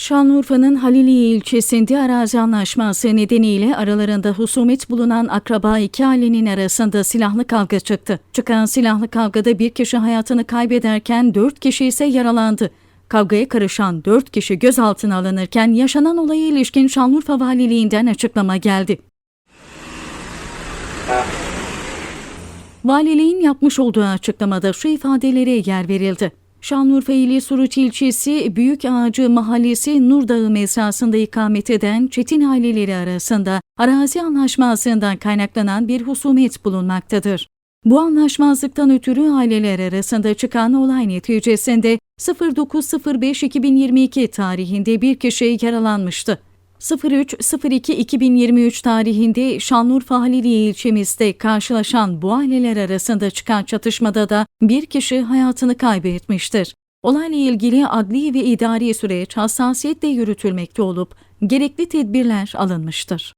Şanlıurfa'nın Haliliye ilçesinde arazi anlaşması nedeniyle aralarında husumet bulunan akraba iki ailenin arasında silahlı kavga çıktı. Çıkan silahlı kavgada bir kişi hayatını kaybederken dört kişi ise yaralandı. Kavgaya karışan dört kişi gözaltına alınırken yaşanan olaya ilişkin Şanlıurfa Valiliğinden açıklama geldi. Valiliğin yapmış olduğu açıklamada şu ifadelere yer verildi. Şanlıurfa ili Suruç ilçesi Büyük Ağacı Mahallesi Nurdağı mezrasında ikamet eden Çetin aileleri arasında arazi anlaşmazlığından kaynaklanan bir husumet bulunmaktadır. Bu anlaşmazlıktan ötürü aileler arasında çıkan olay neticesinde 09.05.2022 tarihinde bir kişi yaralanmıştı. 03.02.2023 tarihinde Şanlıurfa Haliliye ilçemizde karşılaşan bu aileler arasında çıkan çatışmada da bir kişi hayatını kaybetmiştir. Olayla ilgili adli ve idari süreç hassasiyetle yürütülmekte olup gerekli tedbirler alınmıştır.